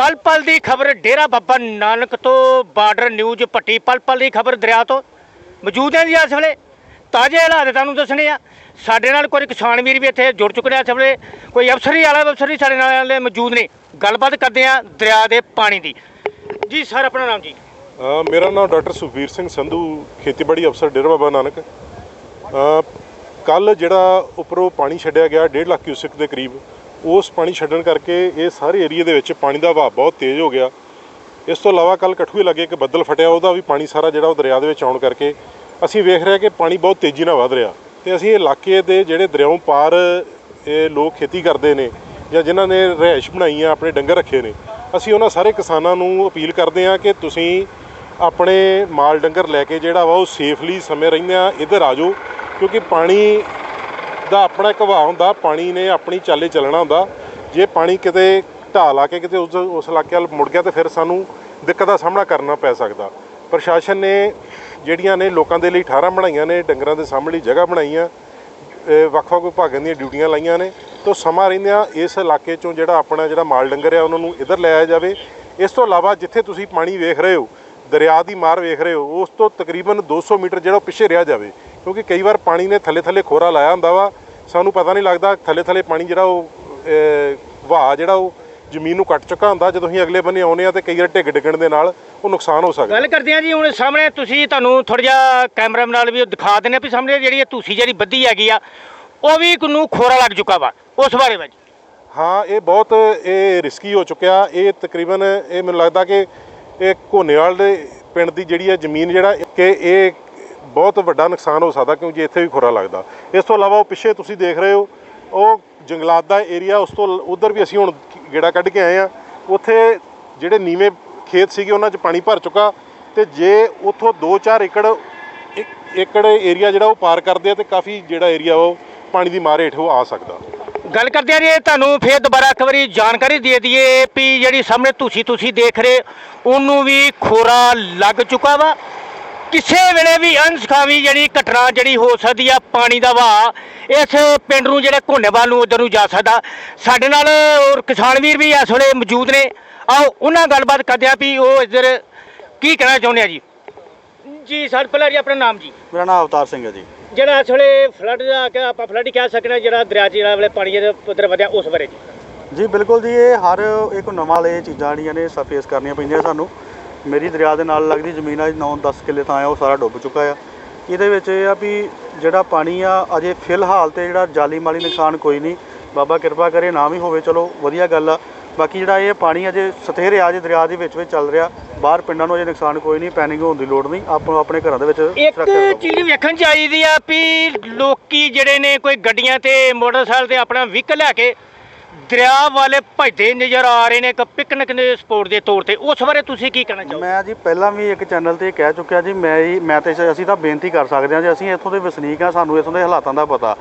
ਪਲ ਪਲ ਦੀ ਖਬਰ ਡੇਰਾ ਬਾਬਾ ਨਾਨਕ ਤੋਂ ਬਾਰਡਰ ਨਿਊਜ਼ ਪੱਟੀ। ਪਲ ਪਲ ਦੀ ਖਬਰ ਦਰਿਆ ਤੋਂ ਮੌਜੂਦ ਹੈ ਜੀ ਇਸ ਵੇਲੇ। ਤਾਜ਼ੇ ਹਾਲਾਤ ਤੁਹਾਨੂੰ ਦੱਸਣੇ ਆ। ਸਾਡੇ ਨਾਲ ਕੋਈ ਕਿਸਾਨ ਵੀਰ ਵੀ ਇੱਥੇ ਜੁੜ ਚੁੱਕੇ ਨੇ ਇਸ ਵੇਲੇ। ਕੋਈ ਅਫਸਰੀ ਵਾਲਾ ਅਫਸਰੀ ਸਾਡੇ ਨਾਲ ਮੌਜੂਦ ਨੇ। ਗੱਲਬਾਤ ਕਰਦੇ ਆ ਦਰਿਆ ਦੇ ਪਾਣੀ ਦੀ। ਜੀ ਸਰ, ਆਪਣਾ ਨਾਮ ਜੀ? ਮੇਰਾ ਨਾਮ ਡਾਕਟਰ ਸੁਖਬੀਰ ਸਿੰਘ ਸੰਧੂ, ਖੇਤੀਬਾੜੀ ਅਫਸਰ ਡੇਰਾ ਬਾਬਾ ਨਾਨਕ। ਕੱਲ ਜਿਹੜਾ ਉੱਪਰੋਂ ਪਾਣੀ ਛੱਡਿਆ ਗਿਆ 1.5 ਲੱਖ ਕਿਊਸਕ ਦੇ ਕਰੀਬ। ਉਸ ਪਾਣੀ ਛੱਡਣ ਕਰਕੇ ਇਹ ਸਾਰੇ ਏਰੀਆ ਦੇ ਵਿੱਚ ਪਾਣੀ ਦਾ ਵਹਾਅ ਬਹੁਤ ਤੇਜ਼ ਹੋ ਗਿਆ। ਇਸ ਤੋਂ ਇਲਾਵਾ ਕੱਲ ਕਠੂਏ ਲੱਗੇ ਇੱਕ ਬੱਦਲ ਫਟਿਆ, ਉਹਦਾ ਵੀ ਪਾਣੀ ਸਾਰਾ ਜਿਹੜਾ ਉਹ ਦਰਿਆ ਦੇ ਵਿੱਚ ਆਉਣ ਕਰਕੇ ਅਸੀਂ ਵੇਖ ਰਹੇ ਕਿ ਪਾਣੀ ਬਹੁਤ ਤੇਜ਼ੀ ਨਾਲ ਵਧ ਰਿਹਾ। ਤੇ ਅਸੀਂ ਇਹ ਇਲਾਕੇ ਦੇ ਜਿਹੜੇ ਦਰਿਆਓਂ ਪਾਰ ਇਹ ਲੋਕ ਖੇਤੀ ਕਰਦੇ ਨੇ ਜਾਂ ਜਿਨ੍ਹਾਂ ਨੇ ਰਿਹਾਇਸ਼ ਬਣਾਈ ਆ ਆਪਣੇ ਡੰਗਰ ਰੱਖੇ ਨੇ, ਅਸੀਂ ਉਹਨਾਂ ਸਾਰੇ ਕਿਸਾਨਾਂ ਨੂੰ ਅਪੀਲ ਕਰਦੇ ਹਾਂ ਕਿ ਤੁਸੀਂ ਆਪਣੇ ਮਾਲ ਡੰਗਰ ਲੈ ਕੇ ਜਿਹੜਾ ਵਾ ਉਹ ਸੇਫਲੀ ਸਮੇਂ ਰਹਿੰਦਿਆਂ ਇੱਧਰ ਆ ਜਾਓ, ਕਿਉਂਕਿ ਪਾਣੀ ਦਾ ਆਪਣਾ ਇੱਕ ਵਹਾਅ ਹੁੰਦਾ, ਪਾਣੀ ਨੇ ਆਪਣੀ ਚਾਲੇ ਚੱਲਣਾ ਹੁੰਦਾ। ਜੇ ਪਾਣੀ ਕਿਤੇ ਢਾਹ ਲਾ ਕੇ ਕਿਤੇ ਉਸ ਉਸ ਇਲਾਕੇ ਵੱਲ ਮੁੜ ਗਿਆ ਤੇ ਫਿਰ ਸਾਨੂੰ ਦਿੱਕਤ ਦਾ ਸਾਹਮਣਾ ਕਰਨਾ ਪੈ ਸਕਦਾ। ਪ੍ਰਸ਼ਾਸਨ ਨੇ ਜਿਹੜੀਆਂ ਨੇ ਲੋਕਾਂ ਦੇ ਲਈ ਠਾਰਾਂ ਬਣਾਈਆਂ ਨੇ, ਡੰਗਰਾਂ ਦੇ ਸਾਹਮਣੇ ਲਈ ਜਗ੍ਹਾ ਬਣਾਈਆਂ ਵੱਖ-ਵੱਖ ਵਿਭਾਗਾਂ ਦੀਆਂ ਡਿਊਟੀਆਂ ਲਾਈਆਂ ਨੇ, ਤੋਂ ਸਮਾਂ ਰਹਿੰਦਿਆਂ ਇਸ ਇਲਾਕੇ ਚੋਂ ਜਿਹੜਾ ਆਪਣਾ ਜਿਹੜਾ ਮਾਲ ਡੰਗਰ ਆ, ਉਹਨਾਂ ਨੂੰ ਇੱਧਰ ਲੈ ਜਾਵੇ। ਇਸ ਤੋਂ ਇਲਾਵਾ ਜਿੱਥੇ ਤੁਸੀਂ ਪਾਣੀ ਵੇਖ ਰਹੇ ਹੋ, ਦਰਿਆ ਦੀ ਮਾਰ ਵੇਖ ਰਹੇ ਹੋ, ਉਸ ਤੋਂ ਤਕਰੀਬਨ 200 ਮੀਟਰ ਜਿਹੜਾ ਉਹ ਪਿੱਛੇ ਰਿਹਾ ਜਾਵੇ। ਕਿਉਂਕਿ ਕਈ ਵਾਰ ਪਾਣੀ ਨੇ ਥੱਲੇ-ਥੱਲੇ ਖੋਰਾ ਲਾਇਆ ਹੁੰਦਾ ਵਾ। ਸਾਨੂੰ ਪਤਾ ਨਹੀਂ ਲੱਗਦਾ ਥੱਲੇ-ਥੱਲੇ ਪਾਣੀ ਜਿਹੜਾ ਉਹ ਵਹਾਅ ਜਿਹੜਾ ਉਹ ਜ਼ਮੀਨ ਨੂੰ ਕੱਟ ਚੁੱਕਾ ਹੁੰਦਾ। ਜਦੋਂ ਅਸੀਂ ਅਗਲੇ ਬੰਨੇ ਆਉਨੇ ਆ ਤੇ ਕਈ ਵਾਰ ਢਿੱਗ ਡਿੱਗਣ ਦੇ ਨਾਲ ਉਹ ਨੁਕਸਾਨ ਹੋ ਸਕਦਾ। ਗੱਲ ਕਰਦੇ ਆ ਜੀ ਹੁਣ ਸਾਹਮਣੇ ਤੁਸੀਂ ਤੁਹਾਨੂੰ ਥੋੜਾ ਜਿਹਾ ਕੈਮਰਾ ਨਾਲ ਵੀ ਦਿਖਾ ਦਿੰਦੇ ਆ ਵੀ ਸਾਹਮਣੇ ਜਿਹੜੀ ਇਹ ਤੁਸੀਂ ਜਿਹੜੀ ਬੱਦੀ ਹੈਗੀ ਆ ਉਹ ਵੀ ਨੂੰ ਖੋਰਾ ਲੱਗ ਚੁੱਕਾ ਵਾ। ਉਸ ਬਾਰੇ ਵਿੱਚ ਹਾਂ ਇਹ ਬਹੁਤ ਇਹ ਰਿਸਕੀ ਹੋ ਚੁੱਕਿਆ। ਇਹ ਤਕਰੀਬਨ ਇਹ ਮੈਨੂੰ ਲੱਗਦਾ ਕਿ ਇਹ ਘੋਨੇਵਾਲ ਦੇ ਪਿੰਡ ਦੀ ਜਿਹੜੀ ਹੈ ਜ਼ਮੀਨ ਜਿਹੜਾ ਕਿ ਇਹ ਬਹੁਤ ਵੱਡਾ ਨੁਕਸਾਨ ਹੋ ਸਕਦਾ ਕਿਉਂਕਿ ਇੱਥੇ ਵੀ ਖੁਰਾ ਲੱਗਦਾ। ਇਸ ਤੋਂ ਇਲਾਵਾ ਉਹ ਪਿੱਛੇ ਤੁਸੀਂ ਦੇਖ ਰਹੇ ਹੋ, ਉਹ ਜੰਗਲਾਤ ਦਾ ਏਰੀਆ, ਉਸ ਤੋਂ ਉਧਰ ਵੀ ਅਸੀਂ ਹੁਣ ਗੇੜਾ ਕੱਢ ਕੇ ਆਏ ਆ ਉੱਥੇ ਜਿਹੜੇ ਨੀਵੇਂ ਖੇਤ ਸੀਗੇ, ਉਹਨਾਂ 'ਚ ਪਾਣੀ ਭਰ ਚੁੱਕਾ ਤੇ ਜੇ ਉੱਥੋਂ 2-4 ਏਕੜ ਏਕੜ ਏਰੀਆ ਜਿਹੜਾ ਉਹ ਪਾਰ ਕਰਦੇ ਆ ਤੇ ਕਾਫੀ ਜਿਹੜਾ ਏਰੀਆ ਉਹ ਪਾਣੀ ਦੀ ਮਾਰ ਹੇਠ ਉਹ ਆ ਸਕਦਾ। ਗੱਲ ਕਰਦੇ ਆ ਜੀ, ਤੁਹਾਨੂੰ ਫੇਰ ਦੁਬਾਰਾ ਇੱਕ ਵਾਰੀ ਜਾਣਕਾਰੀ ਦੇ ਦਈਏ ਵੀ ਜਿਹੜੀ ਸਾਹਮਣੇ ਤੁਸੀਂ ਤੁਸੀਂ ਦੇਖ ਰਹੇ ਉਹਨੂੰ ਵੀ ਖੋਰਾ ਲੱਗ ਚੁੱਕਾ ਵਾ ਕਿਸੇ ਵੇਲੇ ਵੀ ਅਨਸਖਾਵੀ ਜਿਹੜੀ ਘਟਨਾ ਜਿਹੜੀ ਹੋ ਸਕਦੀ ਆ ਪਾਣੀ ਦਾ ਵਹਾਅ ਇਸ ਪਿੰਡ ਨੂੰ ਜਿਹੜਾ ਘੋਨੇਵਾਲ ਨੂੰ ਉਧਰ ਨੂੰ ਜਾ ਸਕਦਾ। ਸਾਡੇ ਨਾਲ ਹੋਰ ਕਿਸਾਨ ਵੀਰ ਵੀ ਇਸ ਵੇਲੇ ਮੌਜੂਦ ਨੇ। ਆਓ ਉਹਨਾਂ ਨਾਲ ਗੱਲਬਾਤ ਕਰਦੇ ਆ ਵੀ ਉਹ ਇੱਧਰ ਕੀ ਕਹਿਣਾ ਚਾਹੁੰਦੇ ਆ ਜੀ? ਜੀ ਸਰ ਪਹਿਲਾਂ ਜੀ ਆਪਣਾ ਨਾਮ ਜੀ। ਮੇਰਾ ਨਾਮ ਅਵਤਾਰ ਸਿੰਘ ਹੈ ਜੀ। ਜਿਹੜਾ ਇਸ ਵੇਲੇ ਫਲੱਡ ਦਾ ਕਿ ਆਪਾਂ ਫਲੱਡ ਹੀ ਕਹਿ ਸਕਦੇ ਹਾਂ ਜਿਹੜਾ ਦਰਿਆ 'ਚ ਜਿਹੜਾ ਵੇਲੇ ਪਾਣੀ ਜਿਹੜਾ ਪੁੱਤਰ ਵਧਿਆ ਉਸ ਬਾਰੇ ਜੀ। ਜੀ ਬਿਲਕੁਲ ਜੀ ਇਹ ਹਰ ਇੱਕ ਨਵਾਂ ਲਈ ਚੀਜ਼ਾਂ ਜਿਹੜੀਆਂ ਨੇ ਫੇਸ ਕਰਨੀਆਂ ਪੈਂਦੀਆਂ ਸਾਨੂੰ। ਮੇਰੀ ਦਰਿਆ ਦੇ ਨਾਲ ਲੱਗਦੀ ਜ਼ਮੀਨ ਆ 9-10 ਕਿੱਲੇ ਥਾਂ ਆ ਉਹ ਸਾਰਾ ਡੁੱਬ ਚੁੱਕਾ ਆ। ਇਹਦੇ ਵਿੱਚ ਇਹ ਆ ਵੀ ਜਿਹੜਾ ਪਾਣੀ ਆ ਅਜੇ ਫਿਲਹਾਲ ਤੇ ਜਿਹੜਾ ਜਾਲੀ ਮਾਲੀ ਨੁਕਸਾਨ ਕੋਈ ਨਹੀਂ। ਬਾਬਾ ਕਿਰਪਾ ਕਰੇ ਨਾ ਵੀ ਹੋਵੇ ਚਲੋ ਵਧੀਆ ਗੱਲ ਆ। ਬਾਕੀ ਜਿਹੜਾ ਇਹ ਪਾਣੀ ਅਜੇ ਸਥਿਰ ਆ ਜੇ ਦਰਿਆ ਦੇ ਵਿੱਚ ਵਿੱਚ ਚੱਲ ਰਿਹਾ ਬਾਹਰ ਪਿੰਡਾਂ ਨੂੰ ਅਜੇ ਨੁਕਸਾਨ ਕੋਈ ਨਹੀਂ ਪੈਨਿਕ ਹੋਣ ਦੀ ਲੋੜ ਨਹੀਂ। ਆਪੋ ਆਪਣੇ ਘਰਾਂ ਦੇ ਵਿੱਚ ਇੱਕ ਰਹੋ। ਚੀਜ਼ ਵੇਖਣ ਚਾਹੀਦੀ ਆ ਵੀ ਲੋਕੀ ਜਿਹੜੇ ਨੇ ਕੋਈ ਗੱਡੀਆਂ ਤੇ ਮੋਟਰਸਾਈਕਲ ਤੇ ਆਪਣਾ ਵਹੀਕਲ ਲੈ ਕੇ ਦਰਿਆ ਵਾਲੇ ਭਜਦੇ ਨਜ਼ਰ ਆ ਰਹੇ ਨੇ ਇੱਕ ਪਿਕਨਿਕ ਦੇ ਸਪੋਰਟ ਦੇ ਤੌਰ ਤੇ। ਉਸ ਬਾਰੇ ਤੁਸੀਂ ਕੀ ਕਹਿਣਾ ਚਾਹੋਗੇ? ਮੈਂ ਜੀ ਪਹਿਲਾਂ ਵੀ ਇੱਕ ਚੈਨਲ ਤੇ ਕਹਿ ਚੁੱਕਿਆ ਜੀ, ਮੈਂ ਹੀ ਮੈਂ ਤੇ ਅਸੀਂ ਤਾਂ ਬੇਨਤੀ ਕਰ ਸਕਦੇ ਹਾਂ ਜੀ, ਅਸੀਂ ਇੱਥੋਂ ਦੇ ਵਸਨੀਕ ਹਾਂ, ਸਾਨੂੰ ਇੱਥੋਂ ਦੇ ਹਾਲਾਤਾਂ ਦਾ ਪਤਾ।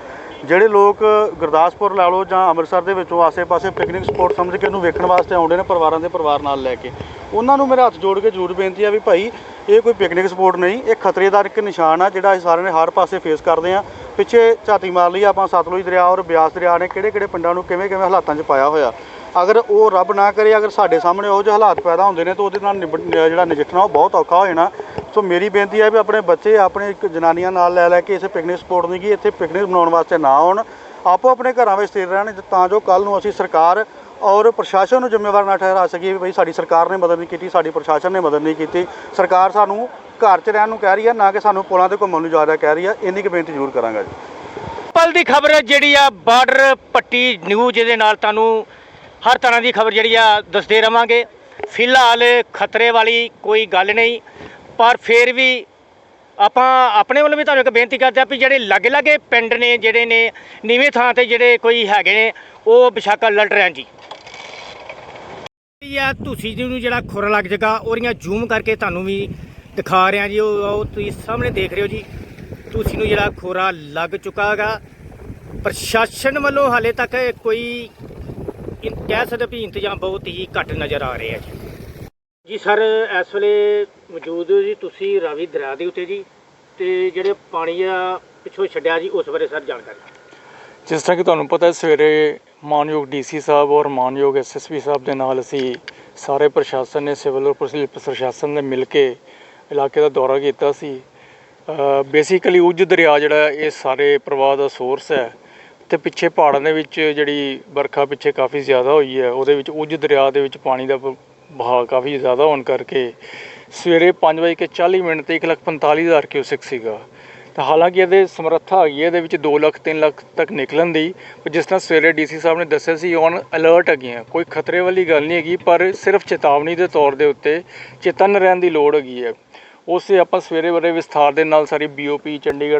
ਜਿਹੜੇ ਲੋਕ ਗੁਰਦਾਸਪੁਰ ਲਾ ਲਓ ਜਾਂ ਅੰਮ੍ਰਿਤਸਰ ਦੇ ਵਿੱਚੋਂ ਆਸੇ-ਪਾਸੇ ਪਿਕਨਿਕ ਸਪੋਟ ਸਮਝ ਕੇ ਉਹਨੂੰ ਵੇਖਣ ਵਾਸਤੇ ਆਉਂਦੇ ਨੇ ਪਰਿਵਾਰਾਂ ਦੇ ਪਰਿਵਾਰ ਨਾਲ ਲੈ ਕੇ। ਉਹਨਾਂ ਨੂੰ ਮੇਰੇ ਹੱਥ ਜੋੜ ਕੇ ਜ਼ਰੂਰ ਬੇਨਤੀ ਆ ਵੀ ਭਾਈ, ਇਹ ਕੋਈ ਪਿਕਨਿਕ ਸਪੋਟ ਨਹੀਂ, ਇਹ ਖਤਰੇਦਾਰ ਇੱਕ ਨਿਸ਼ਾਨ ਆ ਜਿਹੜਾ ਅਸੀਂ ਸਾਰਿਆਂ ਨੇ ਹਰ ਪਾਸੇ ਫੇਸ ਕਰਦੇ ਆ। ਪਿੱਛੇ ਝਾਤੀ ਮਾਰ ਲਈ ਆਪਾਂ ਸਤਲੁਜ ਦਰਿਆ ਔਰ ਬਿਆਸ ਦਰਿਆ ਨੇ ਕਿਹੜੇ-ਕਿਹੜੇ ਪਿੰਡਾਂ ਨੂੰ ਕਿਵੇਂ-ਕਿਵੇਂ ਹਾਲਾਤਾਂ 'ਚ ਪਾਇਆ ਹੋਇਆ। ਅਗਰ ਉਹ ਰੱਬ ਨਾ ਕਰੇ, ਅਗਰ ਸਾਡੇ ਸਾਹਮਣੇ ਉਹ ਜਿਹੇ ਹਾਲਾਤ ਪੈਦਾ ਹੁੰਦੇ ਨੇ ਤਾਂ ਉਹਦੇ ਨਾਲ ਨਿਬੜ- ਜਿਹੜਾ ਨਜਿੱਠਣਾ ਉਹ ਬਹੁਤ ਔਖਾ ਹੋ ਜਾਣਾ। ਸੋ ਮੇਰੀ ਬੇਨਤੀ ਹੈ ਵੀ ਆਪਣੇ ਬੱਚੇ, ਆਪਣੇ ਜਨਾਨੀਆਂ ਨਾਲ ਲੈ ਲੈ ਕੇ ਇਸੇ ਪਿਕਨਿਕ ਸਪੋਟ ਨਹੀਂ ਕਿ ਇੱਥੇ ਪਿਕਨਿਕ ਮਨਾਉਣ ਵਾਸਤੇ ਨਾ ਆਉਣ। ਆਪੋ ਆਪਣੇ ਘਰਾਂ ਵਿੱਚ ਸਥਿਰ ਰਹਿਣ ਤਾਂ ਜੋ ਕੱਲ ਨੂੰ ਅਸੀਂ ਸਰਕਾਰ ਔਰ ਪ੍ਰਸ਼ਾਸਨ ਨੂੰ ਜ਼ਿੰਮੇਵਾਰ ਨਾ ਠਹਿਰਾ ਸਕੀਏ ਵੀ ਬਈ ਸਾਡੀ ਸਰਕਾਰ ਨੇ ਮਦਦ ਨਹੀਂ ਕੀਤੀ, ਸਾਡੀ ਪ੍ਰਸ਼ਾਸਨ ਨੇ ਮਦਦ ਨਹੀਂ ਕੀਤੀ। ਸਰਕਾਰ ਸਾਨੂੰ ਘਰ 'ਚ ਰਹਿਣ ਨੂੰ ਕਹਿ ਰਹੀ ਹੈ ਨਾ ਕਿ ਸਾਨੂੰ ਪੁਲਾਂ ਤੇ ਘੁੰਮਣ ਨੂੰ ਜ਼ਿਆਦਾ ਕਹਿ ਰਹੀ ਹੈ ਇੰਨੀ ਕੁ ਬੇਨਤੀ ਜ਼ਰੂਰ ਕਰਾਂਗਾ ਜੀ। ਪਲ ਦੀ ਖਬਰ ਜਿਹੜੀ ਆ ਬਾਰਡਰ ਪੱਟੀ ਨਿਊਜ਼ ਦੇ ਨਾਲ ਤੁਹਾਨੂੰ ਹਰ ਤਰ੍ਹਾਂ ਦੀ ਖਬਰ ਜਿਹੜੀ ਆ ਦੱਸਦੇ ਰਵਾਂਗੇ। ਫਿਲਹਾਲ ਖਤਰੇ ਵਾਲੀ ਕੋਈ ਗੱਲ ਨਹੀਂ ਪਰ ਫਿਰ ਵੀ ਆਪਾਂ ਆਪਣੇ ਵੱਲੋਂ ਵੀ ਤੁਹਾਨੂੰ ਇੱਕ ਬੇਨਤੀ ਕਰਦੇ ਆ ਵੀ ਜਿਹੜੇ ਲਾਗੇ ਲਾਗੇ ਪਿੰਡ ਨੇ ਜਿਹੜੇ ਨੇ ਨੀਵੇਂ ਥਾਂ ਤੇ ਜਿਹੜੇ ਕੋਈ ਹੈਗੇ ਨੇ ਉਹ ਬਿਸ਼ੱਕ ਅਲਰਟ ਰਹਿਣ ਜੀ। ਇਹ ਆ ਤੁਸੀਂ ਜੀ ਨੂੰ ਜਿਹੜਾ ਖੁਰ ਲੱਗ ਜਗਾ ਉਹਦੀਆਂ ਜ਼ੂਮ ਕਰਕੇ ਤੁਹਾਨੂੰ ਵੀ ਦਿਖਾ ਰਿਹਾ ਜੀ, ਉਹ ਤੁਸੀਂ ਸਾਹਮਣੇ ਦੇਖ ਰਹੇ ਹੋ ਜੀ। ਤੁਸੀਂ ਨੂੰ ਜਿਹੜਾ ਖੋਰਾ ਲੱਗ ਚੁੱਕਾ ਹੈਗਾ। ਪ੍ਰਸ਼ਾਸਨ ਵੱਲੋਂ ਹਾਲੇ ਤੱਕ ਕੋਈ ਕਹਿ ਸਕਦੇ ਵੀ ਇੰਤਜ਼ਾਮ ਬਹੁਤ ਹੀ ਘੱਟ ਨਜ਼ਰ ਆ ਰਿਹਾ ਜੀ। ਜੀ ਸਰ, ਇਸ ਵੇਲੇ ਮੌਜੂਦ ਹੋ ਜੀ ਤੁਸੀਂ ਰਾਵੀ ਦਰਿਆ ਦੇ ਉੱਤੇ ਜੀ, ਤੇ ਜਿਹੜੇ ਪਾਣੀ ਆ ਪਿੱਛੋਂ ਛੱਡਿਆ ਜੀ, ਉਸ ਬਾਰੇ ਸਰ ਜਾਣਕਾਰੀ। ਜਿਸ ਤਰ੍ਹਾਂ ਕਿ ਤੁਹਾਨੂੰ ਪਤਾ ਹੈ, ਸਵੇਰੇ ਮਾਨਯੋਗ ਡੀਸੀ ਸਾਹਿਬ ਔਰ ਮਾਨਯੋਗ ਐਸਐਸਪੀ ਸਾਹਿਬ ਦੇ ਨਾਲ ਅਸੀਂ ਸਾਰੇ ਪ੍ਰਸ਼ਾਸਨ ਨੇ, ਸਿਵਲ ਔਰ ਪੁਲਿਸ ਪ੍ਰਸ਼ਾਸਨ ਨੇ ਮਿਲ ਕੇ ਇਲਾਕੇ ਦਾ ਦੌਰਾ ਕੀਤਾ ਸੀ। ਬੇਸਿਕਲੀ ਉੱਜ ਦਰਿਆ ਜਿਹੜਾ ਇਹ ਸਾਰੇ ਪ੍ਰਵਾਹ ਦਾ ਸੋਰਸ ਹੈ ਤੇ ਪਿੱਛੇ ਪਹਾੜਾਂ ਦੇ ਵਿੱਚ ਜਿਹੜੀ ਵਰਖਾ ਪਿੱਛੇ ਕਾਫੀ ਜ਼ਿਆਦਾ ਹੋਈ ਹੈ ਉਹਦੇ ਵਿੱਚ ਉੱਜ ਦਰਿਆ ਦੇ ਵਿੱਚ ਪਾਣੀ ਦਾ ਪ- ਕਾਫੀ ਜ਼ਿਆਦਾ ਹੋਣ ਕਰਕੇ ਸਵੇਰੇ 5:40 ਮਿੰਟ ਤੇ 1,45,000 ਕਿਊਸਿਕ ਸੀਗਾ। ਤਾਂ ਹਾਲਾਂਕਿ ਇਹਦੇ ਸਮਰੱਥਾ ਹੈਗੀ ਹੈ ਇਹਦੇ ਵਿੱਚ 2 ਲੱਖ 3 ਲੱਖ ਤੱਕ ਨਿਕਲਣ ਦੀ ਪਰ ਜਿਸ ਤਰ੍ਹਾਂ ਸਵੇਰੇ ਡੀਸੀ ਸਾਹਿਬ ਨੇ ਦੱਸਿਆ ਸੀ ਔਨ ਅਲਰਟ ਹੈਗੇ ਆ ਕੋਈ ਖਤਰੇ ਵਾਲੀ ਗੱਲ ਨਹੀਂ ਹੈਗੀ ਪਰ ਸਿਰਫ ਚੇਤਾਵਨੀ ਦੇ ਤੌਰ ਦੇ ਉੱਤੇ ਚੇਤਨ ਰਹਿਣ ਦੀ ਲੋੜ ਹੈਗੀ ਹੈ। ਉਸ 'ਤੇ ਆਪਾਂ ਸਵੇਰੇ ਬੜੇ ਵਿਸਥਾਰ ਦੇ ਨਾਲ ਸਾਰੀ ਬੀਓਪੀ ਚੰਡੀਗੜ੍ਹ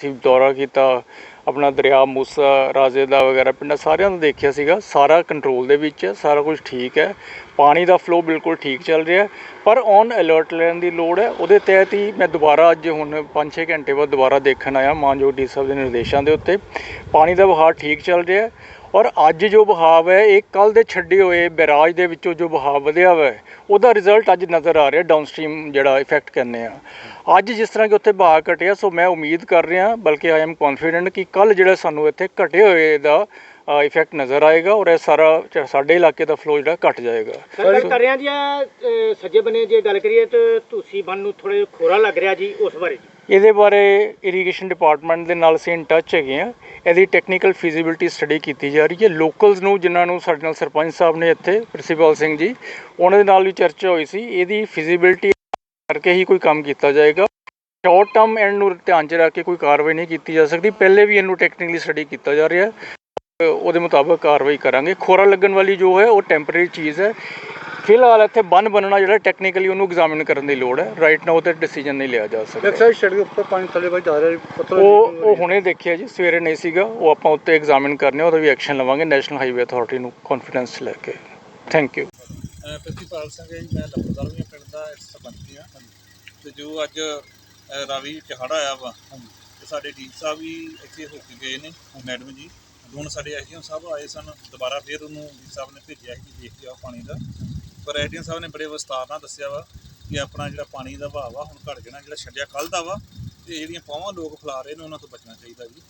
ਅਸੀਂ ਦੌਰਾ ਕੀਤਾ, ਆਪਣਾ ਦਰਿਆ, ਮੂਸਾ, ਰਾਜੇ ਦਾ ਵਗੈਰਾ ਪਿੰਡਾਂ ਸਾਰਿਆਂ ਨੂੰ ਦੇਖਿਆ ਸੀਗਾ। ਸਾਰਾ ਕੰਟਰੋਲ ਦੇ ਵਿੱਚ ਹੈ ਸਾਰਾ ਕੁਝ ਠੀਕ ਹੈ। ਪਾਣੀ ਦਾ ਫਲੋ ਬਿਲਕੁਲ ਠੀਕ ਚੱਲ ਰਿਹਾ ਪਰ ਔਨ ਅਲਰਟ ਲੈਣ ਦੀ ਲੋੜ ਹੈ। ਉਹਦੇ ਤਹਿਤ ਹੀ ਮੈਂ ਦੁਬਾਰਾ ਅੱਜ ਹੁਣ 5-6 ਘੰਟੇ ਬਾਅਦ ਦੁਬਾਰਾ ਦੇਖਣ ਆਇਆ ਮਾਨਯੋਗ ਡੀ ਸਾਹਿਬ ਦੇ ਨਿਰਦੇਸ਼ਾਂ ਦੇ ਉੱਤੇ। ਪਾਣੀ ਦਾ ਵਹਾਅ ਠੀਕ ਚੱਲ ਰਿਹਾ ਔਰ ਅੱਜ ਜੋ ਵਹਾਅ ਹੈ ਇਹ ਕੱਲ ਦੇ ਛੱਡੇ ਹੋਏ ਬੈਰਾਜ ਦੇ ਵਿੱਚੋਂ ਜੋ ਵਹਾਅ ਵਧਿਆ ਹੋਇਆ ਉਹਦਾ ਰਿਜ਼ਲਟ ਅੱਜ ਨਜ਼ਰ ਆ ਰਿਹਾ ਡਾਊਨਸਟ੍ਰੀਮ ਜਿਹੜਾ ਇਫੈਕਟ ਕਹਿੰਦੇ ਆ। ਅੱਜ ਜਿਸ ਤਰ੍ਹਾਂ ਕਿ ਉੱਥੇ ਵਹਾਅ ਘਟਿਆ ਸੋ ਮੈਂ ਉਮੀਦ ਕਰ ਰਿਹਾ ਬਲਕਿ ਆਈ ਐਮ ਕੌਨਫੀਡੈਂਟ ਕਿ ਕੱਲ ਜਿਹੜਾ ਸਾਨੂੰ ਇੱਥੇ ਘਟੇ ਹੋਏ ਦਾ ਇਫੈਕਟ ਨਜ਼ਰ ਆਏਗਾ ਔਰ ਇਹ ਸਾਰਾ ਸਾਡੇ ਇਲਾਕੇ ਦਾ ਫਲੋ ਜਿਹੜਾ ਘਟ ਜਾਏਗਾ। ਗੱਲ ਕਰ ਰਿਹਾ ਜੀ ਸੱਜੇ ਬੰਨੇ ਜੇ ਗੱਲ ਕਰੀਏ ਤਾਂ ਤੁਸੀਂ ਬੰਨ ਨੂੰ ਥੋੜੇ ਖੋਰਾ ਲੱਗ ਰਿਹਾ ਜੀ ਉਸ ਬਾਰੇ ਇਹਦੇ ਬਾਰੇ ਇਰੀਗੇਸ਼ਨ ਡਿਪਾਰਟਮੈਂਟ ਦੇ ਨਾਲ ਅਸੀਂ ਇਨ ਟੱਚ ਹੈਗੇ ਆ ਇਹਦੀ ਟੈਕਨੀਕਲ ਫੀਜ਼ੀਬਿਲਟੀ ਸਟੱਡੀ ਕੀਤੀ ਜਾ ਰਹੀ ਹੈ। ਲੋਕਲਸ ਨੂੰ, ਜਿਨ੍ਹਾਂ ਨੂੰ ਸਾਡੇ ਨਾਲ ਸਰਪੰਚ ਸਾਹਿਬ ਨੇ ਇੱਥੇ, ਪ੍ਰਿੰਸੀਪਲ ਸਿੰਘ ਜੀ, ਉਹਨਾਂ ਦੇ ਨਾਲ ਵੀ ਚਰਚਾ ਹੋਈ ਸੀ। ਇਹਦੀ ਫੀਜ਼ੀਬਿਲਟੀ ਕਰਕੇ ਹੀ ਕੋਈ ਕੰਮ ਕੀਤਾ ਜਾਏਗਾ। ਸ਼ਾਰਟ ਟਰਮ ਐਂਡ ਨੂੰ ਧਿਆਨ 'ਚ ਰੱਖ ਕੇ ਕੋਈ ਕਾਰਵਾਈ ਨਹੀਂ ਕੀਤੀ ਜਾ ਸਕਦੀ। ਪਹਿਲੇ ਵੀ ਇਹਨੂੰ ਟੈਕਨੀਕਲੀ ਸਟੱਡੀ ਕੀਤਾ ਜਾ ਰਿਹਾ। ਹੈ ਉਹਦੇ ਮੁਤਾਬਕ ਕਾਰਵਾਈ ਕਰਾਂਗੇ। ਖੋਰਾ ਲੱਗਣ ਵਾਲੀ ਜੋ ਹੈ, ਉਹ ਟੈਂਪਰੇਰੀ ਚੀਜ਼ ਹੈ। ਫਿਲਹਾਲ ਇੱਥੇ ਬੰਨ ਬਣਨਾ ਜਿਹੜਾ ਟੈਕਨੀਕਲੀ ਉਹਨੂੰ ਐਗਜ਼ਾਮਿਨ ਕਰਨ ਦੀ ਲੋੜ ਹੈ। ਰਾਈਟ ਨਾਓ ਤੇ ਡਿਸੀਜਨ ਨਹੀਂ ਲਿਆ ਜਾ ਸਕਦਾ। ਸਾਈਡ ਛੱਡ ਕੇ ਉੱਪਰ ਪਾਣੀ ਥੱਲੇ ਵੱਜ ਜਾ ਰਿਹਾ ਪੱਥਰ ਉਹ ਉਹ ਹੁਣੇ ਦੇਖਿਆ ਜੀ ਸਵੇਰੇ ਨਹੀਂ ਸੀਗਾ। ਉਹ ਆਪਾਂ ਉੱਤੇ ਐਗਜ਼ਾਮਿਨ ਕਰਨੇ ਉਹਦਾ ਵੀ ਐਕਸ਼ਨ ਲਵਾਂਗੇ। ਨੈਸ਼ਨਲ ਹਾਈਵੇ ਅਥਾਰਟੀ ਨੂੰ ਕੌਨਫੀਡੈਂਸ ਲੈ ਕੇ। Thank you uh, Pritipal Singh ji ਮੈਂ ਲੰਬਰਦਾਰਵੀਂ ਪਿੰਡ ਦਾ ਸਰਪੰਚ ਹਾਂ। ਤੇ ਜੋ ਅੱਜ ਰਾਵੀ ਚਹਾੜਾ ਆਇਆ ਵਾ ਤੇ ਸਾਡੇ ਡੀਨ ਸਾਹਿਬ ਵੀ ਇੱਥੇ ਹੋ ਕੇ ਗਏ ਨੇ ਮੈਡਮ ਜੀ। ਹੁਣ ਸਾਡੇ ਐਸਡੀਐਮ ਸਾਹਿਬ ਆਏ ਸਨ ਦੁਬਾਰਾ ਫਿਰ ਉਹਨੂੰ ਡੀ ਸਾਹਿਬ ਨੇ ਭੇਜਿਆ ਕਿ ਦੇਖ ਆਓ ਪਾਣੀ ਦਾ। ਪਰ ਸਾਹਿਬ ਨੇ ਬੜੇ ਵਿਸਤਾਰ ਨਾਲ ਦੱਸਿਆ ਵਾ ਕਿ ਆਪਣਾ ਜਿਹੜਾ ਪਾਣੀ ਦਾ ਵਹਾਅ ਵਾ ਹੁਣ ਘਟ ਜਾਣਾ, ਜਿਹੜਾ ਛੱਡਿਆ ਕੱਲ ਦਾ ਵਾ, ਤੇ ਜਿਹੜੀਆਂ ਪਾਵਾਂ ਲੋਕ ਫੈਲਾ ਰਹੇ ਨੇ, ਉਹਨਾਂ ਤੋਂ ਬਚਣਾ ਚਾਹੀਦਾ ਜੀ।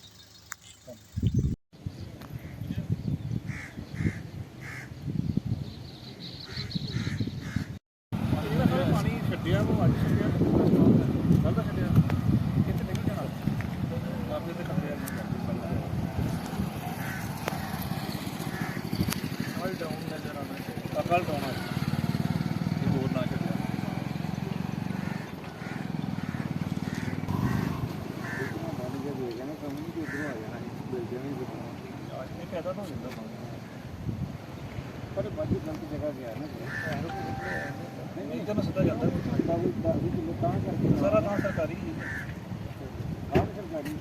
ਪੈਦਾ ਤਾਂ ਹੋ ਜਾਂਦਾ ਪਰ ਬਾਜੀ ਗਲਤ ਜਗ੍ਹਾ ਗਿਆ ਨਾ ਨਹੀਂ ਨਹੀਂ ਜਦੋਂ ਸਿੱਧਾ ਜਾਂਦਾ। ਕੋਈ 10 ਕਿਲੋ ਤਾਂ ਕਰਕੇ ਸਾਰਾ ਤਾਂ ਸਰਕਾਰੀ ਆਪ ਸਰਕਾਰੀ